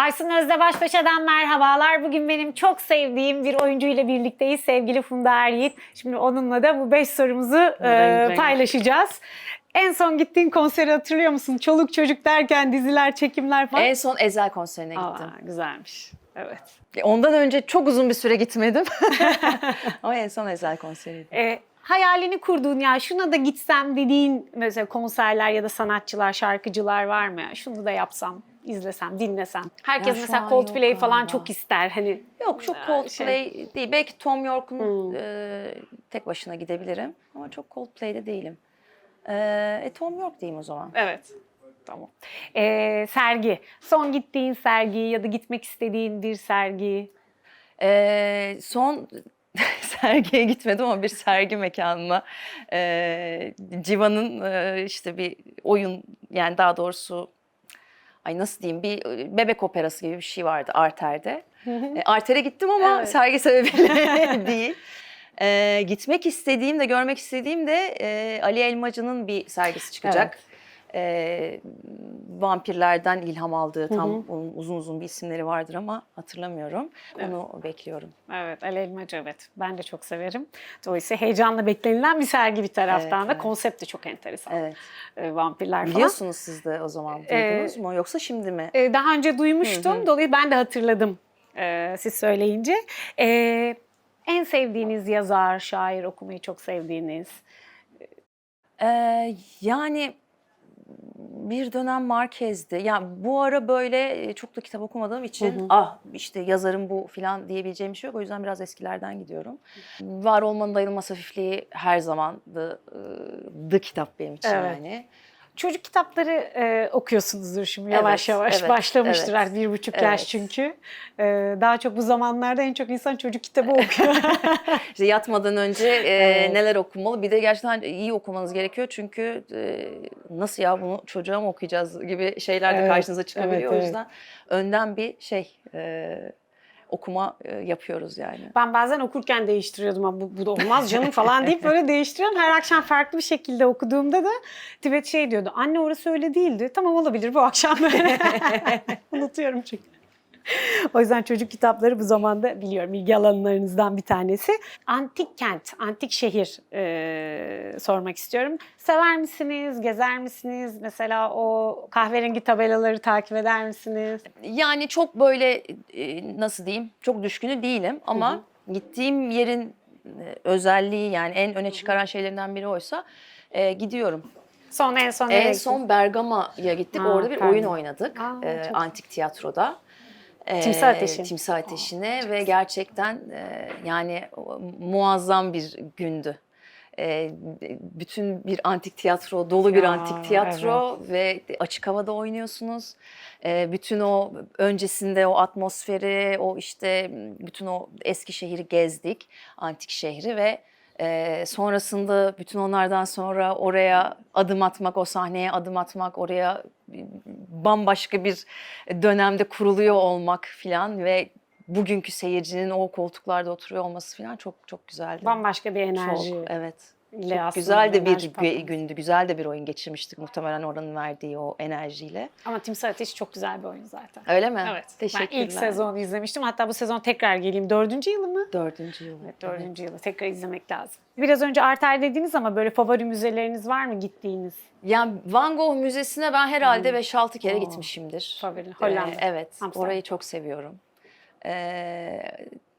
Aysun Özde Başpaşa'dan merhabalar. Bugün benim çok sevdiğim bir oyuncuyla birlikteyiz. Sevgili Funda Eryiğit. Şimdi onunla da bu beş sorumuzu e, paylaşacağız. En son gittiğin konseri hatırlıyor musun? Çoluk çocuk derken diziler, çekimler falan. En son Ezel konserine gittim. Aa, güzelmiş. Evet. Ondan önce çok uzun bir süre gitmedim. Ama en son Ezel konseriydi. E, hayalini kurduğun ya şuna da gitsem dediğin mesela konserler ya da sanatçılar, şarkıcılar var mı? Şunu da yapsam, izlesem, dinlesem. Herkes Ya şu mesela an Coldplay falan galiba. çok ister. Hani Yok çok Ee, Coldplay değil. Belki Tom York'un Hmm. e, tek başına gidebilirim. Ama çok Coldplay'de değilim. E, e, Tom York diyeyim o zaman. Evet. Tamam. Ee, sergi. Son gittiğin sergi ya da gitmek istediğin bir sergi. E, son sergiye gitmedim ama bir sergi mekanına e, Civa'nın e, işte bir oyun yani daha doğrusu ay nasıl diyeyim bir bebek operası gibi bir şey vardı Arter'de. E, Arter'e gittim ama Evet. sergi sebebiyle değil. E, gitmek istediğim de görmek istediğim de e, Ali Elmacı'nın bir sergisi çıkacak. E, vampirlerden ilham aldığı tam Hı hı. onun uzun uzun bir isimleri vardır ama hatırlamıyorum. Onu bekliyorum. Evet, El Elmacı evet. Ben de çok severim. Dolayısıyla heyecanla beklenilen bir sergi bir taraftan Evet, da. evet. Konsept de çok enteresan. Evet. Ee, vampirler falan. Biliyorsunuz siz de o zaman Ee, duydunuz mu yoksa şimdi mi? Ee, daha önce duymuştum. Dolayısıyla ben de hatırladım e, siz söyleyince. Ee, en sevdiğiniz yazar, şair okumayı çok sevdiğiniz. Ee, yani bir dönem Marquez'di. Ya bu ara böyle e, çok da kitap okumadığım için Hı hı. ah işte yazarım bu filan diyebileceğim bir şey yok. O yüzden biraz eskilerden gidiyorum. Var olmanın dayanılmaz hafifliği her zaman the, the kitap benim için Evet. yani. Çocuk kitapları e, okuyorsunuzdur şimdi yavaş Evet, yavaş. evet, Başlamıştır evet. artık bir buçuk yaş Evet. çünkü. E, daha çok bu zamanlarda en çok insan çocuk kitabı okuyor. İşte yatmadan önce e, Evet. neler okumalı? Bir de gerçekten iyi okumanız gerekiyor çünkü e, nasıl ya bunu çocuğa mı okuyacağız gibi şeyler de Evet, karşınıza çıkabiliyor. evet, O yüzden önden bir şey e, okuma e, yapıyoruz yani. Ben bazen okurken değiştiriyordum ama bu, bu da olmaz canım falan deyip böyle değiştiriyorum. Her akşam farklı bir şekilde okuduğumda da Tibet şey diyordu. Anne orası öyle değildi. Tamam olabilir bu akşam böyle. Unutuyorum çünkü. O yüzden çocuk kitapları bu zamanda biliyorum ilgi alanlarınızdan bir tanesi. Antik kent, antik şehir e, sormak istiyorum. Sever misiniz, gezer misiniz? Mesela o kahverengi tabelaları takip eder misiniz? Yani çok böyle e, nasıl diyeyim çok düşkünü değilim ama gittiğim yerin e, özelliği yani en öne çıkaran şeylerinden biri oysa e, gidiyorum. Son en son En son Bergama'ya gittik. Ha, Orada bir pardon. oyun oynadık. Aa, e, antik tiyatroda. Timsah Ateşi. Timsah Ateşi'ne ve gerçekten e, yani muazzam bir gündü. E, bütün bir antik tiyatro, dolu bir Ya, antik tiyatro ve açık havada oynuyorsunuz. E, bütün o öncesinde o atmosferi, o işte bütün o eski şehri gezdik, antik şehri ve ee, sonrasında bütün onlardan sonra oraya adım atmak, o sahneye adım atmak, oraya bambaşka bir dönemde kuruluyor olmak filan ve bugünkü seyircinin o koltuklarda oturuyor olması filan çok çok güzeldi. Bambaşka bir enerji. Çok, evet. Çok güzel de bir patladı. gündü, güzel de bir oyun geçirmiştik muhtemelen oranın verdiği o enerjiyle. Ama Timsah Ateşi çok güzel bir oyun zaten. Öyle mi? Evet. Teşekkürler. Ben ilk sezonu izlemiştim. Hatta bu sezon tekrar geleyim. Dördüncü yılı mı? Dördüncü yıl. Evet, dördüncü yılı. Tekrar izlemek lazım. Biraz önce Arter dediniz ama böyle favori müzeleriniz var mı gittiğiniz? Yani Van Gogh Müzesi'ne ben herhalde 5-6 kere Aa, gitmişimdir. favori, Hollanda, Ee, evet, Amsterdam. orayı çok seviyorum. Ee,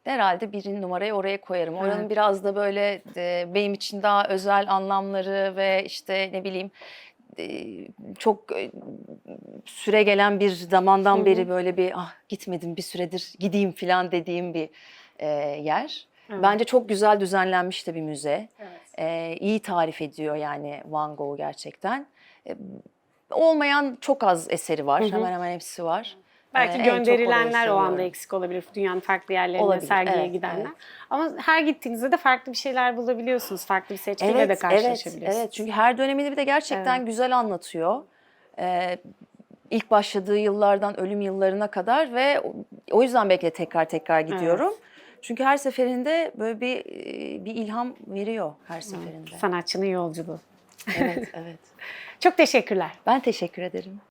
herhalde birinci numarayı oraya koyarım. Oranın Evet. biraz da böyle e, benim için daha özel anlamları ve işte ne bileyim e, çok e, süre gelen bir zamandan Hı hı. beri böyle bir ah gitmedim bir süredir gideyim falan dediğim bir e, yer. Evet. Bence çok güzel düzenlenmiş de bir müze. Evet. Ee, iyi tarif ediyor yani Van Gogh'u gerçekten. Ee, olmayan çok az eseri var. Hı hı. Hemen hemen hepsi var. Belki Ee, en gönderilenler o anda eksik olabilir. Dünyanın farklı yerlerine Olabilir, sergiye evet, gidenler. evet. Ama her gittiğinizde de farklı bir şeyler bulabiliyorsunuz. Farklı bir seçkiyle de Evet, evet, evet. Çünkü her dönemini bir de gerçekten Evet. güzel anlatıyor. Ee, ilk başladığı yıllardan ölüm yıllarına kadar ve o- yüzden belki de tekrar tekrar gidiyorum. Çünkü her seferinde böyle bir e, bir ilham veriyor her seferinde. Sanatçının yolculuğu. Evet, evet. Çok teşekkürler. Ben teşekkür ederim.